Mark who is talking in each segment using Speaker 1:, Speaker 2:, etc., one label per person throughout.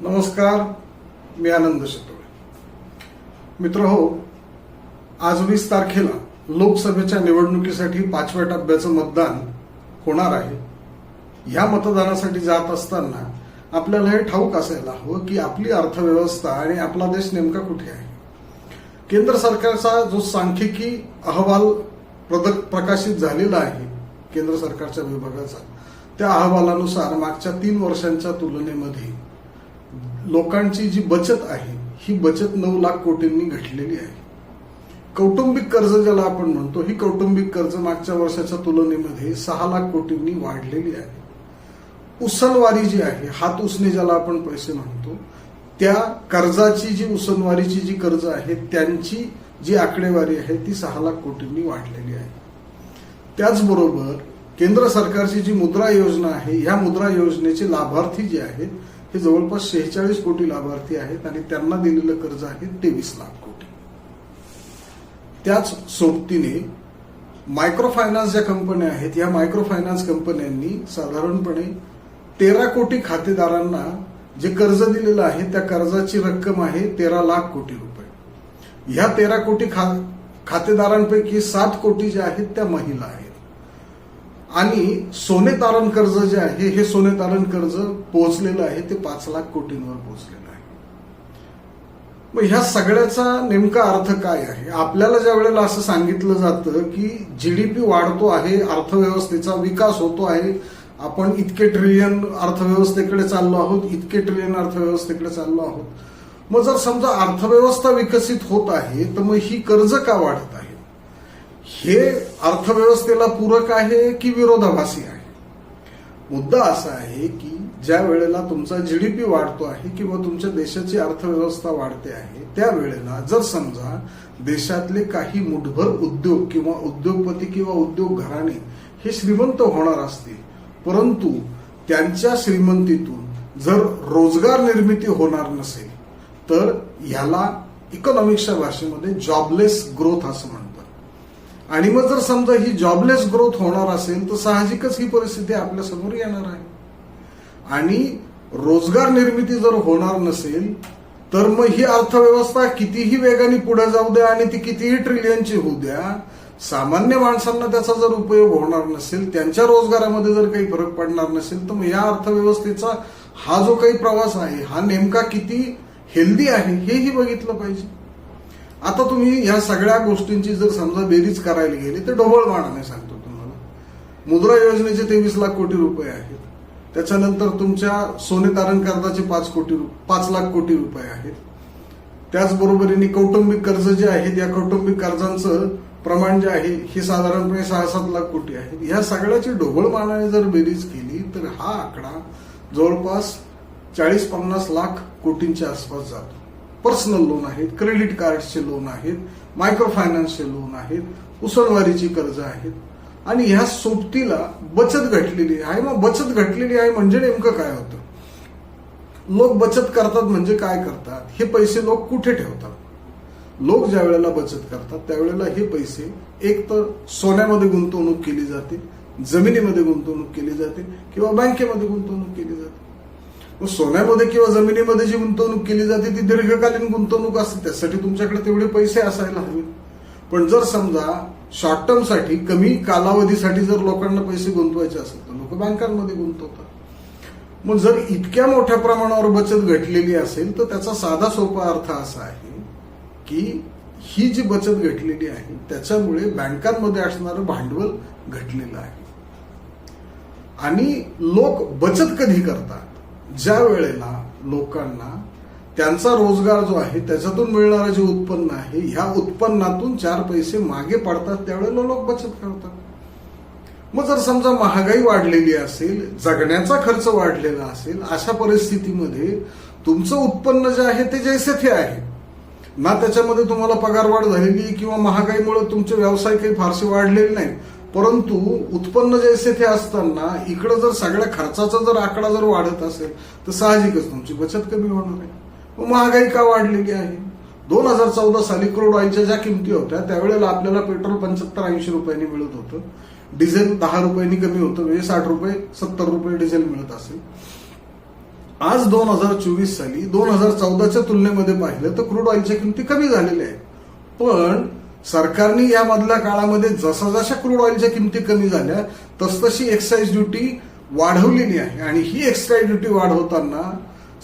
Speaker 1: नमस्कार मी आनंद शतोळे. मित्र हो आज वीस तारखेला लोकसभेच्या निवडणुकीसाठी पाचव्या टप्प्याचं मतदान होणार आहे. ह्या मतदानासाठी जात असताना आपल्याला हे ठाऊक असायला हवं की आपली अर्थव्यवस्था आणि आपला देश नेमका कुठे आहे? केंद्र सरकारचा जो सांख्यिकी अहवाल प्रकाशित झालेला आहे केंद्र सरकारच्या विभागाचा त्या अहवालानुसार मागच्या तीन वर्षांच्या तुलनेमध्ये लोकांची जी बचत आहे ही बचत नऊ लाख कोटींनी घटलेली आहे. कौटुंबिक कर्ज ज्याला आपण म्हणतो ही कौटुंबिक कर्ज मागच्या वर्षाच्या तुलनेमध्ये सहा लाख कोटींनी वाढलेली आहे. उसनवारी जी आहे हात उसने ज्याला आपण पैसे म्हणतो त्या कर्जाची जी उसनवारीची जी कर्ज आहे त्यांची जी आकडेवारी आहे ती सहा लाख कोटींनी वाढलेली आहे. त्याचबरोबर केंद्र सरकारची जी मुद्रा योजना आहे या मुद्रा योजनेचे लाभार्थी जे आहेत हे जवळपास शेहेचाळीस कोटी लाभार्थी आहेत आणि त्यांना दिलेलं कर्ज आहे तेवीस लाख कोटी. त्याच सोबतीने मायक्रो फायनान्स ज्या कंपन्या आहेत या मायक्रो फायनान्स कंपन्यांनी साधारणपणे तेरा कोटी खातेदारांना जे कर्ज दिलेलं आहे त्या कर्जाची रक्कम आहे तेरा लाख कोटी रुपये. ह्या तेरा कोटी खा खातेदारांपैकी सात कोटी ज्या आहेत त्या महिला आहेत. आणि सोने तारण कर्ज जे आहे हे सोने तारण कर्ज पोहोचलेलं आहे ते पाच लाख कोटींवर पोहोचलेलं आहे. मग ह्या सगळ्याचा नेमका अर्थ काय आहे? आपल्याला ज्या वेळेला असं सांगितलं जातं की जीडीपी वाढतो आहे अर्थव्यवस्थेचा विकास होतो आहे आपण इतके ट्रिलियन अर्थव्यवस्थेकडे चाललो आहोत इतके ट्रिलियन अर्थव्यवस्थेकडे चाललो आहोत. मग जर समजा अर्थव्यवस्था विकसित होत आहे तर मग ही कर्ज का वाढत आहे? हे अर्थव्यवस्थेला पूरक आहे की विरोधाभासी आहे? मुद्दा असा आहे की ज्या वेळेला तुमचा जीडीपी वाढतो आहे किंवा तुमच्या देशाची अर्थव्यवस्था वाढते आहे त्यावेळेला जर समजा देशातले काही मुठभर उद्योग किंवा उद्योगपती किंवा उद्योग घराणे हे श्रीमंत होणार असतील परंतु त्यांच्या श्रीमंतीतून जर रोजगार निर्मिती होणार नसेल तर ह्याला इकॉनॉमिक्सच्या भाषेमध्ये जॉबलेस ग्रोथ असं म्हणतात. आणि मग जर समजा ही जॉबलेस ग्रोथ होणार असेल तर साहजिकच ही परिस्थिती आपल्यासमोर येणार आहे. आणि रोजगार निर्मिती जर होणार नसेल तर मग ही अर्थव्यवस्था कितीही वेगाने पुढे जाऊ द्या आणि ती कितीही ट्रिलियनची होऊ द्या सामान्य माणसांना त्याचा जर उपयोग होणार नसेल त्यांच्या रोजगारामध्ये जर काही फरक पडणार नसेल तर मग या अर्थव्यवस्थेचा हा जो काही प्रवास आहे हा नेमका किती हेल्दी आहे हेही बघितलं पाहिजे. आता तुम्ही ह्या सगळ्या गोष्टींची जर समजा बेरीज करायला गेली तर ढोबळमानाने सांगतो तुम्हाला. मुद्रा योजनेचे तेवीस लाख कोटी रुपये आहेत. त्याच्यानंतर तुमच्या सोने तारण कर्जाचे पाच कोटी पाच लाख कोटी रुपये आहेत. त्याचबरोबरीने कौटुंबिक कर्ज जे आहेत या कौटुंबिक कर्जांचं प्रमाण जे आहे हे साधारणपणे सहा सात लाख कोटी आहेत. ह्या सगळ्याची ढोबळमानाने जर बेरीज केली तर हा आकडा जवळपास चाळीस पन्नास लाख कोटींच्या आसपास जातो. पर्सनल लोन आहेत क्रेडिट कार्डचे लोन आहेत मायक्रो फायनान्सचे लोन आहेत उसळवारीची कर्ज आहेत. आणि ह्या सोबतीला बचत घटलेली आहे. मग बचत घटलेली आहे म्हणजे नेमकं काय होतं? लोक बचत करतात म्हणजे काय करतात? हे पैसे लोक कुठे ठेवतात? लोक ज्या वेळेला बचत करतात त्यावेळेला हे पैसे एक तर सोन्यामध्ये गुंतवणूक केली जाते जमिनीमध्ये गुंतवणूक केली जाते किंवा बँकेमध्ये गुंतवणूक केली जाते. सोन्यामध्ये किंवा जमिनीमध्ये जी गुंतवणूक केली जाते ती दीर्घकालीन गुंतवणूक असते. त्यासाठी तुमच्याकडे तेवढे पैसे असायला हवे. पण जर समजा शॉर्ट टर्मसाठी कमी कालावधीसाठी जर लोकांना पैसे गुंतवायचे असेल तर लोक बँकांमध्ये गुंतवतात. मग जर इतक्या मोठ्या प्रमाणावर बचत घटलेली असेल तर त्याचा साधा सोपा अर्थ असा आहे की ही जी बचत घटलेली आहे त्याच्यामुळे बँकांमध्ये असणारं भांडवल घटलेलं आहे. आणि लोक बचत कधी करतात? ज्या वेळेला लोकांना त्यांचा रोजगार जो आहे त्याच्यातून मिळणारं जे उत्पन्न आहे ह्या उत्पन्नातून चार पैसे मागे पडतात त्यावेळेला लोक बचत करतात. मग जर समजा महागाई वाढलेली असेल जगण्याचा खर्च वाढलेला असेल अशा परिस्थितीमध्ये तुमचं उत्पन्न जे आहे ते जैसे थे आहे. ना त्याच्यामध्ये तुम्हाला पगारवाढ झालेली किंवा महागाईमुळे तुमचे व्यवसाय काही फारसे वाढलेले नाही परंतु उत्पन्न जैसे ते असताना इकडं जर सगळ्या खर्चाचा जर आकडा जर वाढत असेल तर साहजिकच तुमची बचत कमी होणार आहे. मग महागाई का वाढलेली आहे? दोन हजार चौदा साली क्रूड ऑइलच्या ज्या किमती होत्या त्यावेळेला आपल्याला पेट्रोल पंच्याहत्तर ऐंशी रुपयांनी मिळत होतं. डिझेल दहा रुपयांनी कमी होतं म्हणजे साठ रुपये सत्तर रुपये डिझेल मिळत असेल. आज दोन हजार चोवीस साली दोन हजार चौदाच्या तुलनेमध्ये पाहिलं तर क्रूड ऑइलच्या किमती कमी झालेल्या आहेत. पण सरकारने यामधल्या काळामध्ये जसा जशा क्रूड ऑइलच्या किमती कमी झाल्या तसतशी एक्साईज ड्युटी वाढवलेली आहे. आणि ही एक्साईज ड्युटी वाढवताना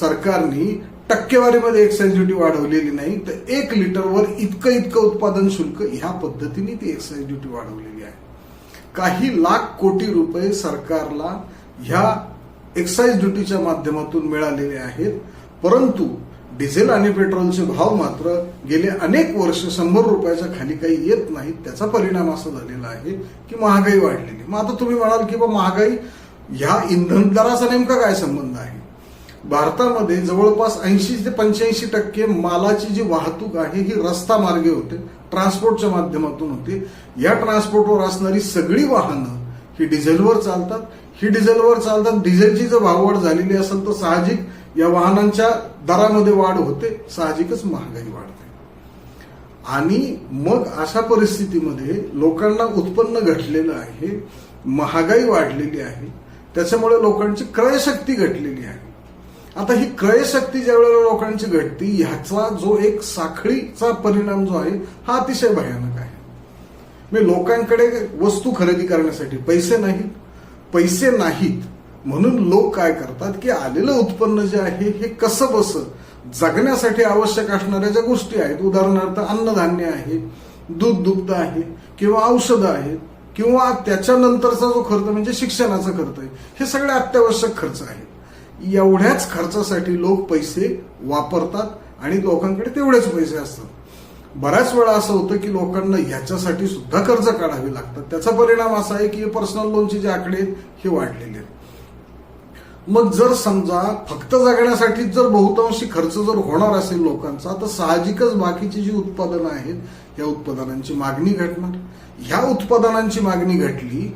Speaker 1: सरकारने टक्केवारीमध्ये एक्साईज ड्युटी वाढवलेली नाही तर एक लिटरवर इतकं इतकं उत्पादन शुल्क ह्या पद्धतीने ती एक्साईज ड्युटी वाढवलेली आहे. काही लाख कोटी रुपये सरकारला ह्या एक्साईज ड्युटीच्या माध्यमातून मिळालेले आहेत परंतु डिझेल आणि पेट्रोलचे भाव मात्र गेले अनेक वर्ष शंभर रुपयाच्या खाली काही येत नाहीत. त्याचा परिणाम असा झालेला आहे की महागाई वाढलेली. मग आता तुम्ही म्हणाल की बा महागाई ह्या इंधन दराचा नेमका काय संबंध आहे? भारतामध्ये जवळपास ऐंशी ते पंच्याऐंशी टक्के मालाची जी वाहतूक आहे ही रस्ता मार्गे होते ट्रान्सपोर्टच्या माध्यमातून होते. या ट्रान्सपोर्टवर असणारी सगळी वाहनं ही डिझेलवर चालतात. ही डिझेलवर चालतात. डिझेलची जर भाववाढ झालेली असेल तर साहजिक या वाहनांच्या दरामध्ये वाढ होते साहजिकच महागाई वाढते. आणि मग अशा परिस्थितीमध्ये लोकांना उत्पन्न घटलेलं आहे महागाई वाढलेली आहे त्याच्यामुळे लोकांची क्रयशक्ती घटलेली आहे. आता ही क्रयशक्ती ज्या वेळेला लोकांची घटती ह्याचा जो एक साखळीचा परिणाम जो आहे हा अतिशय भयानक आहे. मी लोकांकडे वस्तू खरेदी करण्यासाठी पैसे नाहीत पैसे नाहीत म्हणून लोक काय करतात की आलेलं उत्पन्न जे आहे हे कसं बस? जगण्यासाठी आवश्यक असणाऱ्या ज्या गोष्टी आहेत उदाहरणार्थ अन्नधान्य आहे दूध दुग्ध आहे किंवा औषधं आहेत किंवा त्याच्यानंतरचा जो खर्च म्हणजे शिक्षणाचा खर्च आहे हे सगळे अत्यावश्यक खर्च आहेत. एवढ्याच खर्चासाठी लोक पैसे वापरतात आणि लोकांकडे तेवढेच पैसे असतात. बऱ्याच वेळा असं होतं की लोकांना ह्याच्यासाठी सुद्धा कर्ज काढावे लागतात. त्याचा परिणाम असा आहे की पर्सनल लोनचे जे आकडे आहेत हे वाढलेले आहेत. मग जर समजा फक्त जगण्यासाठी जर बहुतांशी खर्च जर होणार असेल लोकांचा तर साहजिकच बाकीची जी उत्पादनं आहेत या उत्पादनांची मागणी घटणार. ह्या उत्पादनांची मागणी घटली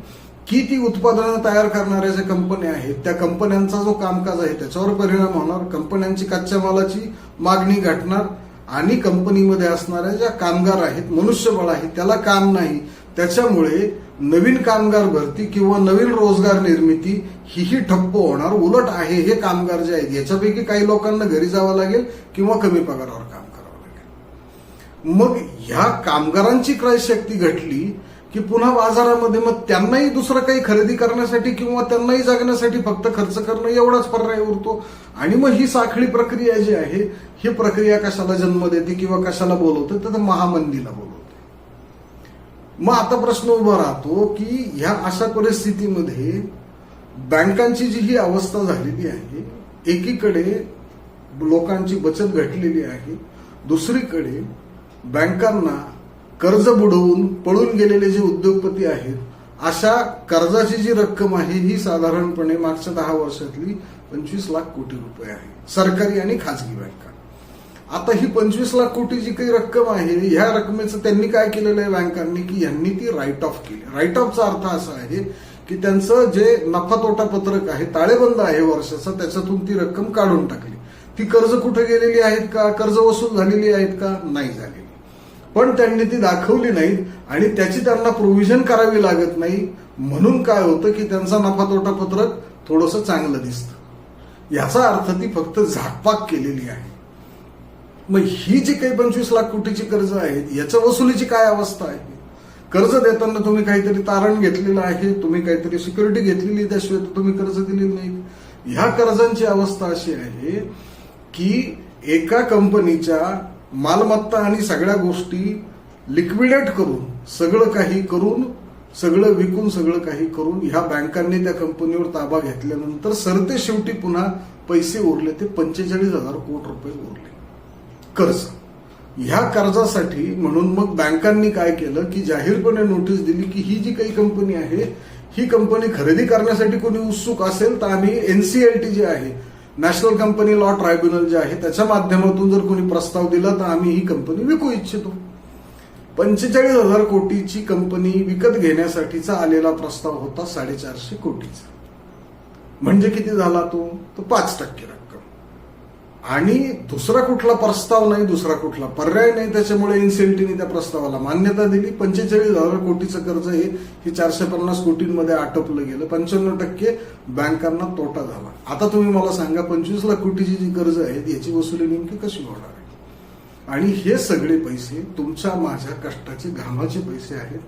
Speaker 1: की ती उत्पादनं तयार करणाऱ्या ज्या कंपन्या आहेत त्या कंपन्यांचा जो कामकाज आहे त्याच्यावर परिणाम होणार. कंपन्यांची कच्च्या मालाची मागणी घटणार आणि कंपनीमध्ये असणाऱ्या ज्या कामगार आहेत मनुष्यबळ आहे त्याला काम नाही. त्याच्यामुळे नवीन कामगार भरती किंवा नवीन रोजगार निर्मिती हीही ठप्प होणार. उलट आहे हे कामगार जे आहेत याच्यापैकी काही लोकांना घरी जावं लागेल किंवा कमी पगारावर काम करावं लागेल. मग ह्या कामगारांची क्रयशक्ती घटली की पुन्हा बाजारामध्ये मग त्यांनाही दुसरं काही खरेदी करण्यासाठी किंवा त्यांनाही जगण्यासाठी फक्त खर्च करणं एवढाच पर्याय उरतो. आणि मग ही साखळी प्रक्रिया जी आहे ही प्रक्रिया कशाला जन्म देते किंवा कशाला बोलवते तर महामंदीला बोलवते. मग आता प्रश्न उभा राहतो की ह्या अशा परिस्थितीमध्ये बँकांची जी ही अवस्था झालेली आहे एकीकडे लोकांची बचत घटलेली आहे दुसरीकडे बँकांना कर्ज बुडवून पळून गेलेले जे उद्योगपती आहेत अशा कर्जाची जी रक्कम आहे ही साधारणपणे मागच्या दहा वर्षातली पंचवीस लाख कोटी रुपये आहे सरकारी आणि खाजगी बँका. आता ही पंचवीस लाख कोटी जी काही रक्कम आहे. ह्या रकमेचं त्यांनी काय केलेलं आहे बँकांनी? की यांनी ती राईट ऑफ केली. राईट ऑफचा अर्थ असा आहे की त्यांचं जे नफा तोटा पत्रक आहे ताळेबंद आहे वर्षाचं त्याच्यातून ती रक्कम काढून टाकली. ती कर्ज कुठे गेलेली आहेत का? कर्ज वसूल झालेली आहेत का? नाही झालेली. पण त्यांनी ती दाखवली नाहीत आणि त्याची त्यांना प्रोव्हिजन करावी लागत नाही. म्हणून काय होतं की त्यांचा नफा तोटा पत्रक थोडंसं चांगलं दिसतं. याचा अर्थ ती फक्त झाकपाक केलेली आहे. मग ही जी काही पंचवीस लाख कोटीची कर्ज आहेत याच्या वसुलीची काय अवस्था आहे? कर्ज देताना तुम्ही काहीतरी तारण घेतलेलं आहे तुम्ही काहीतरी सिक्युरिटी घेतलेली त्याशिवाय तर तुम्ही कर्ज दिलेली नाहीत ह्या कर्जांची अवस्था अशी आहे की एका कंपनीच्या मालमत्ता आणि सगळ्या गोष्टी लिक्विडेट करून सगळं काही करून सगळं विकून सगळं काही करून ह्या बँकांनी त्या कंपनीवर ताबा घेतल्यानंतर सरते शेवटी पुन्हा पैसे उरले ते पंचेचाळीस हजार कोटी रुपये उरले. कर्ज. ह्या कर्जासाठी म्हणून मग बँकांनी काय केलं की जाहीरपणे नोटीस दिली की ही जी काही कंपनी आहे ही कंपनी खरेदी करण्यासाठी कोणी उत्सुक असेल तर आम्ही एनसीएलटी जी आहे नॅशनल कंपनी लॉ ट्रायब्युनल जे आहे त्याच्या माध्यमातून जर कोणी प्रस्ताव दिला तर आम्ही ही कंपनी विकू इच्छितो. पंचेचाळीस हजार कोटीची कंपनी विकत घेण्यासाठीचा आलेला प्रस्ताव होता साडेचारशे कोटीचा. म्हणजे किती झाला तो? तर पाच टक्के रक्कम आणि दुसरा कुठला प्रस्ताव नाही दुसरा कुठला. पर्याय नाही त्याच्यामुळे एनसीएलटीने त्या प्रस्तावाला. मान्यता दिली पंचेचाळीस हजार कोटीचं कर्ज हे हे चारशे पन्नास कोटींमध्ये आटोपलं गेलं. पंच्याण्णव टक्के बँकांना तोटा झाला. आता तुम्ही मला सांगा पंचवीस लाख कोटीची जी कर्ज आहेत याची वसुली नेमकी कशी होणार आहे? आणि हे सगळे पैसे तुमच्या माझ्या कष्टाचे घामाचे पैसे आहेत.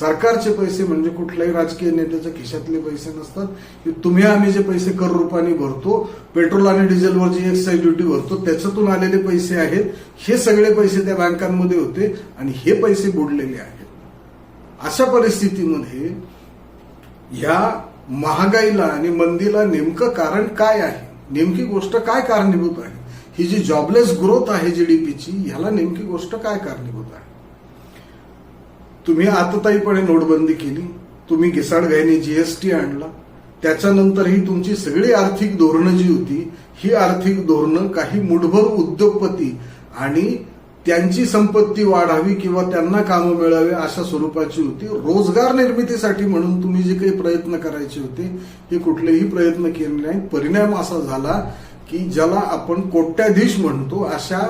Speaker 1: सरकारचे पैसे म्हणजे कुठल्याही राजकीय नेत्याच्या खिशातले पैसे नसतात. की तुम्ही आम्ही जे पैसे कर रूपाने भरतो पेट्रोल आणि डिझेलवर जी एक्साईज ड्युटी भरतो त्याच्यातून आलेले पैसे आहेत. हे सगळे पैसे त्या बँकांमध्ये होते आणि हे पैसे बुडलेले आहेत. अशा परिस्थितीमध्ये या महागाईला आणि मंदीला नेमकं कारण काय आहे? नेमकी गोष्ट काय कारणीभूत आहे? ही जी जॉबलेस ग्रोथ आहे जीडीपीची ह्याला नेमकी गोष्ट काय कारणीभूत आहे? तुम्ही आतताईपणे नोटबंदी केली तुम्ही घिसाडघाईने जीएसटी आणला त्याच्यानंतर ही तुमची सगळी आर्थिक धोरणं जी होती ही आर्थिक धोरणं काही मुठभर उद्योगपती आणि त्यांची संपत्ती वाढावी किंवा त्यांना कामं मिळावी अशा स्वरूपाची होती. रोजगार निर्मितीसाठी म्हणून तुम्ही जे काही प्रयत्न करायचे होते हे कुठलेही प्रयत्न केले नाहीत. परिणाम असा झाला की ज्याला आपण कोट्याधीश म्हणतो अशा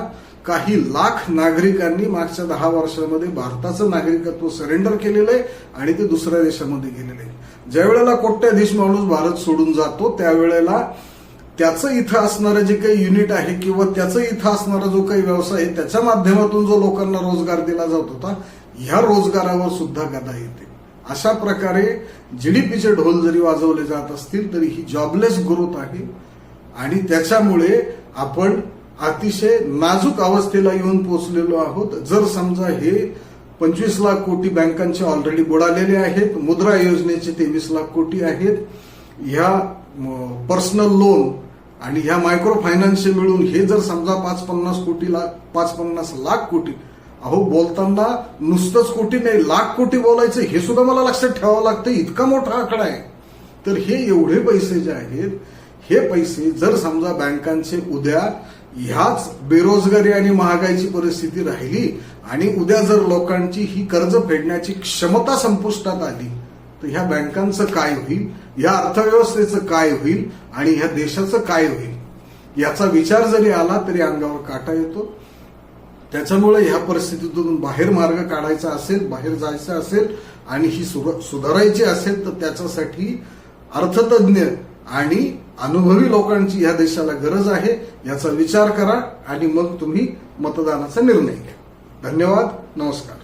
Speaker 1: काही लाख नागरिकांनी मागच्या दहा वर्षामध्ये भारताचं नागरिकत्व सरेंडर केलेलं आहे आणि ते दुसऱ्या देशामध्ये गेलेलं आहे ज्यावेळेला कोट्याधीश माणूस भारत सोडून जातो त्यावेळेला त्याचं इथं असणारं जे काही युनिट आहे किंवा त्याचं इथं असणारा जो काही व्यवसाय आहे त्याच्या माध्यमातून जो लोकांना रोजगार दिला जात होता ह्या रोजगारावर सुद्धा गदा येते. अशा प्रकारे जीडीपीचे ढोल जरी वाजवले जात असतील तरी ही जॉबलेस ग्रोथ आहे. आणि त्याच्यामुळे आपण अतिशय नाजूक अवस्थेला येऊन पोहोचलेलो आहोत. जर समजा हे पंचवीस लाख कोटी बँकांचे ऑलरेडी बुडालेले आहेत मुद्रा योजनेचे तेवीस लाख कोटी आहेत ह्या पर्सनल लोन आणि ह्या मायक्रो फायनान्सचे मिळून हे जर समजा पाच पन्नास कोटी लाख पाच पन्नास लाख कोटी अहो बोलताना नुसतंच कोटी नाही लाख कोटी बोलायचं हे सुद्धा मला लक्षात ठेवावं लागतं इतका मोठा आकडा आहे. तर हे एवढे पैसे जे आहेत हे पैसे जर समजा बँकांचे उद्या ह्याच बेरोजगारी आणि महागाईची परिस्थिती राहिली आणि उद्या जर लोकांची ही कर्ज फेडण्याची क्षमता संपुष्टात आली तर ह्या बँकांचं काय होईल? या अर्थव्यवस्थेचं काय होईल? आणि ह्या देशाचं काय होईल? याचा विचार जरी आला तरी अंगावर काटा येतो. त्याच्यामुळे ह्या परिस्थितीतून बाहेर मार्ग काढायचा असेल बाहेर जायचं असेल आणि ही सुधारायची असेल तर त्याच्यासाठी अर्थतज्ञ आणि अनुभवी लोकांची या देशाला गरज आहे याचा विचार करा आणि मग तुम्ही मतदानाचा निर्णय घ्या. धन्यवाद नमस्कार.